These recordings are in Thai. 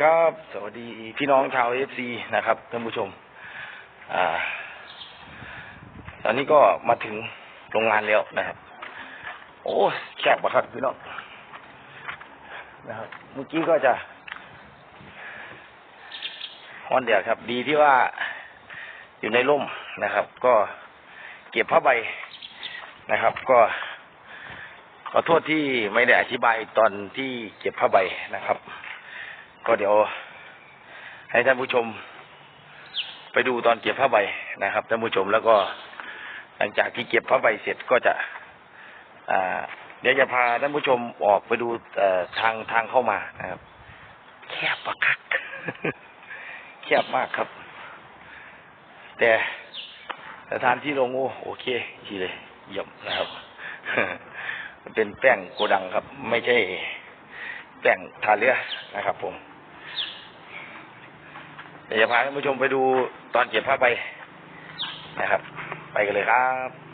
ครับ สวัสดีพี่น้องชาวเอฟซีนะครับท่านผู้ชม อ่า ตอนนี้ก็มาถึงโรงงานแล้วนะครับ โอ้แคบปะครับพี่น้องนะครับเมื่อกี้ก็จะฮอนเดียครับ ดีที่ว่าอยู่ในร่มนะครับ ก็เก็บผ้าใบนะครับ ก็ขอโทษที่ไม่ได้อธิบายตอนที่เก็บผ้าใบนะครับ ก็เดี๋ยว ให้ท่านผู้ชม ไปดูตอนเก็บผ้าใบนะครับท่านผู้ชมแล้วก็หลังจากที่เก็บผ้าใบเสร็จก็จะ อ่า เดี๋ยวจะพาท่านผู้ชมออกไปดูทางทางเข้ามานะครับแคบปะคักแคบมากครับ แต่สถานที่ลงโอโอเคทีเลยเยี่ยมนะครับเป็นแป้งโกดังครับ ไม่ใช่แป้งทาเรือนะครับผม เดี๋ยวพาท่านผู้ชมไปดูตอนเก็บผ้าใบนะครับ ไปกันเลยครับ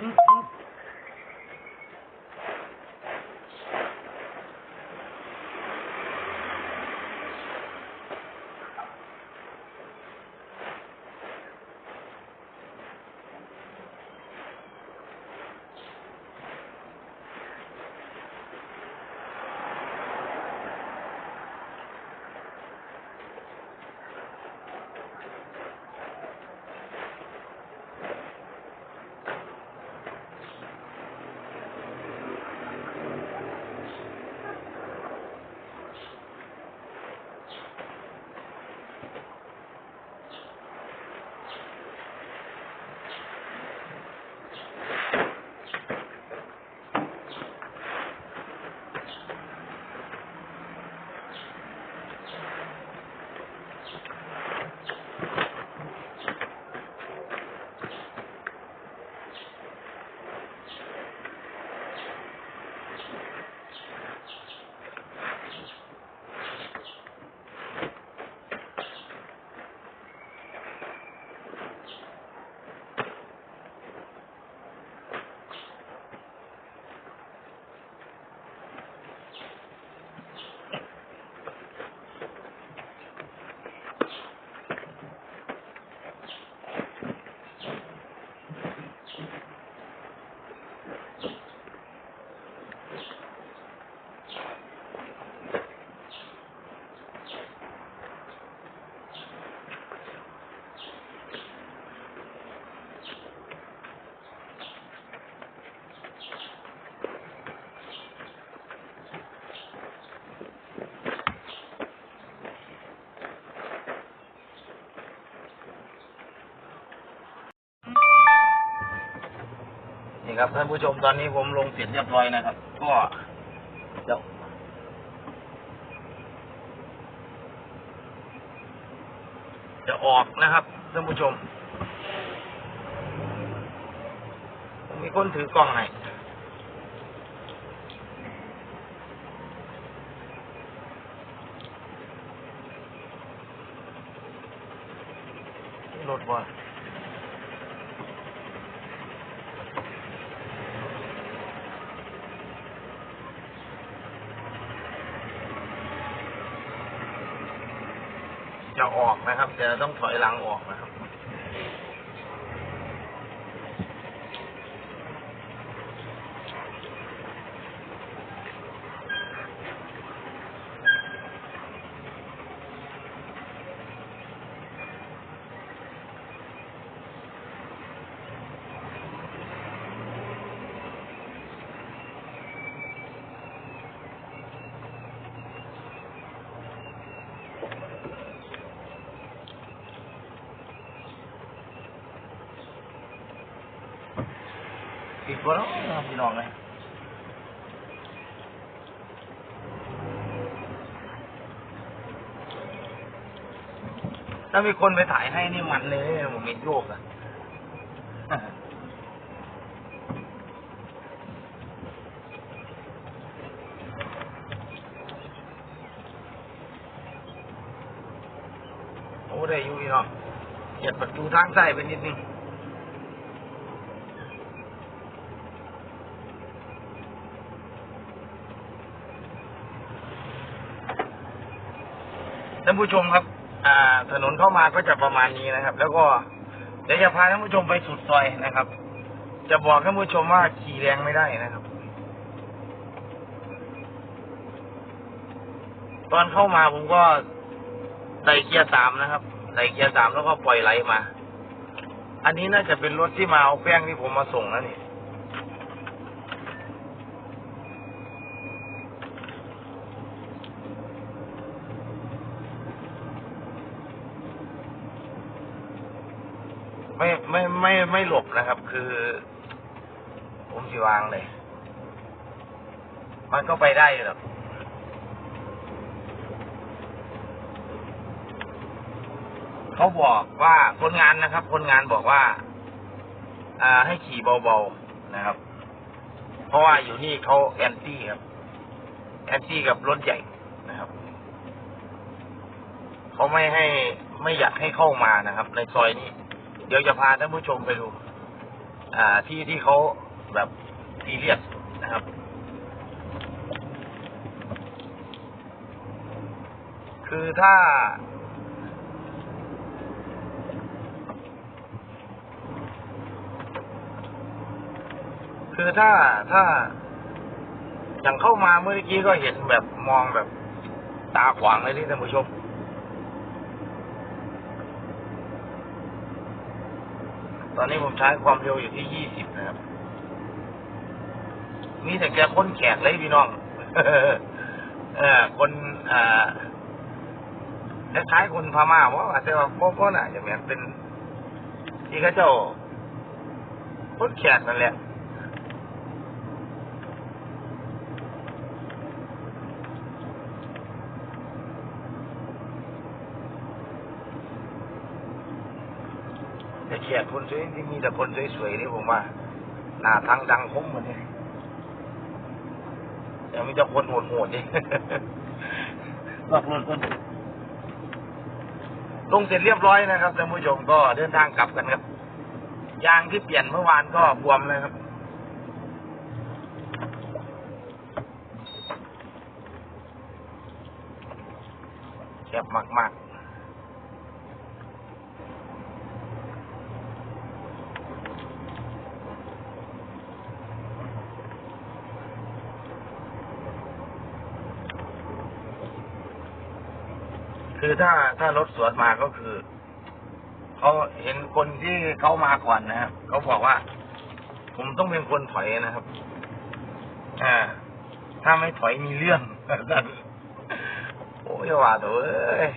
Mm-hmm. นี่ครับท่านผู้ชมตอนนี้ผมลงเสร็จเรียบร้อยนะครับ ก็จะจะออกนะครับท่านผู้ชมผมมีคนถือกล้องให้รถว่า ออกนะครับ จะต้องถอยหลังออกนะครับ ผิดกว่าแล้วนะครับพี่น้องเลยถ้ามีคนไปถ่ายให้นี่มันเลยผมเห็นโยกอะโอ้ได้อยู่พี่น้อเหยียดประตูทางใต้ไปนิดนึง ผู้ชมครับ อ่า ถนนเข้ามาก็จะประมาณนี้นะครับ แล้วก็เดี๋ยวจะพาท่านผู้ชมไปสุดซอยนะครับ จะบอกท่านผู้ชมว่าขี่แรงไม่ได้นะครับ ตอนเข้ามาผมก็ใส่เกียร์สามนะครับใส่เกียร์สามแล้วก็ปล่อยไหลมา อันนี้น่าจะเป็นรถที่มาเอาแป้งที่ผมมาส่งนะนี่ ไม่ไม่ไม่ไม่หลบนะครับ คือ ผมสิวางเลย มันก็ไปได้หรอกเขาบอกว่าคนงานนะครับ คนงานบอกว่า อ่า ให้ขี่เบาๆนะครับ เพราะว่าอยู่นี่เขาแอนตี้ครับ แอนตี้กับรถใหญ่นะครับเขาไม่ให้ไม่อยากให้เข้ามานะครับ ในซอยนี้ เดี๋ยวจะพาท่านผู้ชมไปดู อ่าที่ที่เขาแบบซีเรียสนะครับ คือถ้า คือถ้าถ้าอย่างเข้ามาเมื่อกี้ก็เห็นแบบมองแบบตาขวางเลยที่ท่านผู้ชม ตอนนี้ผมใช้ความเร็วอยู่ที่ยี่สิบนะครับมีแต่แกคนแขกเลยพี่น้องเออคนอ่าคล้ายๆคนพม่าว่าแต่ว่าพวกก็น่ะอย่างนี้เป็นที่เขาเจ้าคนแขกนั่นแหละ แต่แขกคนสวยที่มีแต่คนสวยๆนี่ผมว่าหน้าทางดังคมเหมือนนี่แต่มีแต่คนโหดๆนี่หลอกลวงคนลงเสร็จเรียบร้อยนะครับท่านผู้ชมก็เดินทางกลับกันครับยางที่เปลี่ยนเมื่อวานก็บวมเลยครับแคบมากๆ คือถ้าถ้ารถสวนมาก็คือเขาเห็นคนที่เขามาก่อนนะครับเขาบอกว่า ผมต้องเป็นคนถอยนะครับ อ่า ถ้าไม่ถอยมีเรื่องโอ้ยว่าตัวเอ้ย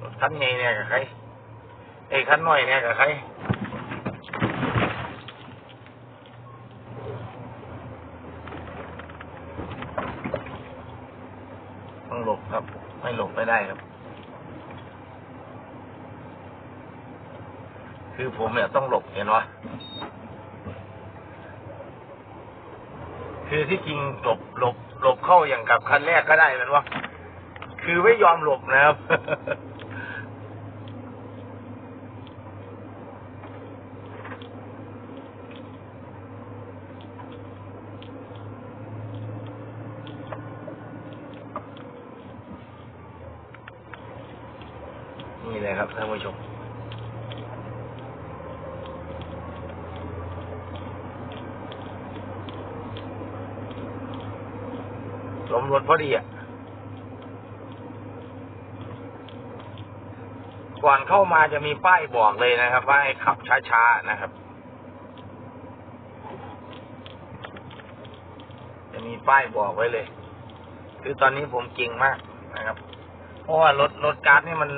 รถคันใหญ่เนี่ยกับใครไอ้คันน้อยเนี่ยกับใคร ต้องหลบครับ ไม่หลบไม่ได้ครับ คือ ผมเนี่ยต้องหลบเห็นวะคือที่จริงหลบหลบหลบเข้าอย่างกับคันแรกก็ได้เป็นวะคือไม่ยอมหลบนะครับ นี่เลยครับท่านผู้ชม ลมรถพอดีอะก่อนเข้ามาจะมีป้ายบอกเลยนะครับ ว่าให้ขับช้าๆนะครับ จะมีป้ายบอกไว้เลย คือตอนนี้ผมเก่งมากนะครับ เพราะว่ารถรถการ์ดนี่มัน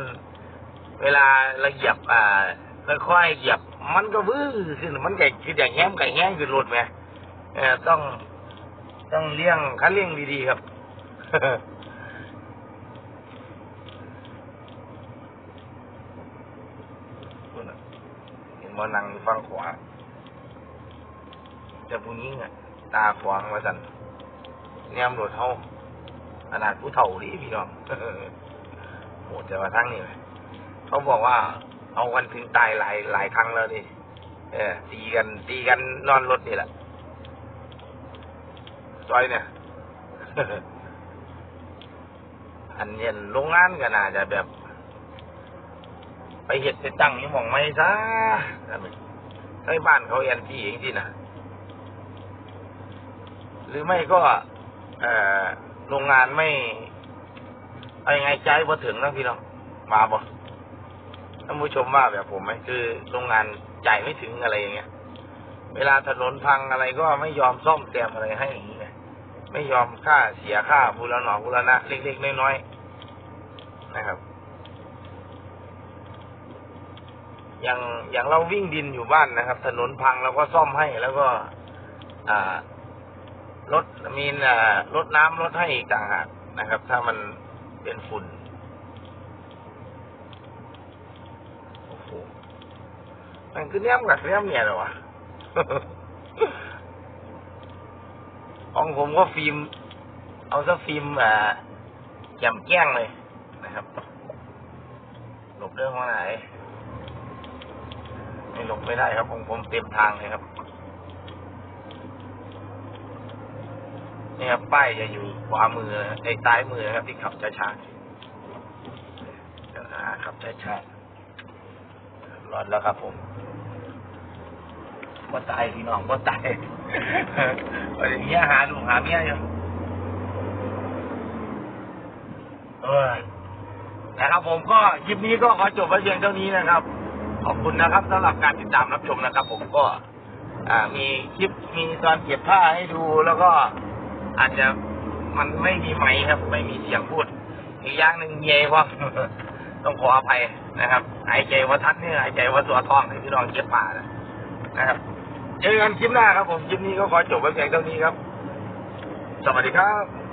เวลาเราเหยียบอ่าค่อยๆเหยียบ มันก็วื้อขึ้นมันไก่คืออย่างแง้มไก่แง้มขึ้นรถไหมต้อง ต้องเลี้ยงคันเลี้ยงดีๆครับ เห็นว่านั่งอยู่ฝั่งขวาแต่ผู้หญิงอะ ตาขวางว่าสันแนมรถเฮาขนาดผู้เฒ่าดิพี่น้องโหดแต่ว่าทั้งนี่ไหมเขาบอกว่า เอากันถึงตายหลายหลายครั้งแล้วดิเออตีกันตีกันนอนรถนี่แหละ ซอยเนี่ยอันเย็นโรงงานก็น่าจะแบบ ไปเห็ดไปตั้งยี่หมองไม่ซะใช้บ้านเขาแอนที่เองที่น่ะ หรือไม่ก็เอ่อโรงงานไม่เอายังไงใจพอถึงนะพี่น้องมาบ่ท่านผู้ชมว่าแบบผมไหมคือโรงงานจ่ายไม่ถึงอะไรอย่างเงี้ย เวลาถนนพังอะไรก็ไม่ยอมซ่อมแซมอะไรให้อย่างเงี้ย ไม่ยอมค่าเสียค่าบูรณะบูรณะเล็กๆน้อยๆนะครับ อย่างอย่างเราวิ่งดินอยู่บ้านนะครับ ถนนพังเราก็ซ่อมให้แล้วก็ อ่ารถมีอ่ารถน้ำรถให้อีกต่างหากนะครับ ถ้ามันเป็นฝุ่นโอ้โหมันคือแนมกับแนมเนี่ยหรอวะ ของผมก็ฟิล์ม เอาซะฟิล์มอ่าแจ่มแจ้งเลยนะครับ หลบเรื่องของไหนไม่หลบไม่ได้ครับของผมเต็มทางเลยครับนี่ครับป้ายจะอยู่ขวามือไอ้ซ้ายมือนะครับ ที่ขับช้าๆอ่าขับช้าๆรอดแล้วครับผมว่าตายพี่น้องว่าตาย เอาอย่างเงี้ยหาลูกหาเมียอยู่เออนะครับผมก็คลิปนี้ก็ขอจบไว้เพียงเท่านี้นะครับ ขอบคุณนะครับสำหรับการติดตามรับชมนะครับ ผมก็ อ่า มีคลิปมีตอนเก็บผ้าให้ดูแล้วก็อาจจะมันไม่มีไมค์ครับ ไม่มีเสียงพูด อีกอย่างหนึ่งเย่เพราะต้องขออภัยนะครับหายใจว่าทัดนี่หายใจว่าตัวทองที่พี่น้องเก็บป่านะครับ เจอกันคลิปหน้าครับผมคลิปนี้ก็ขอจบไว้เพียงเท่านี้ครับ สวัสดีครับ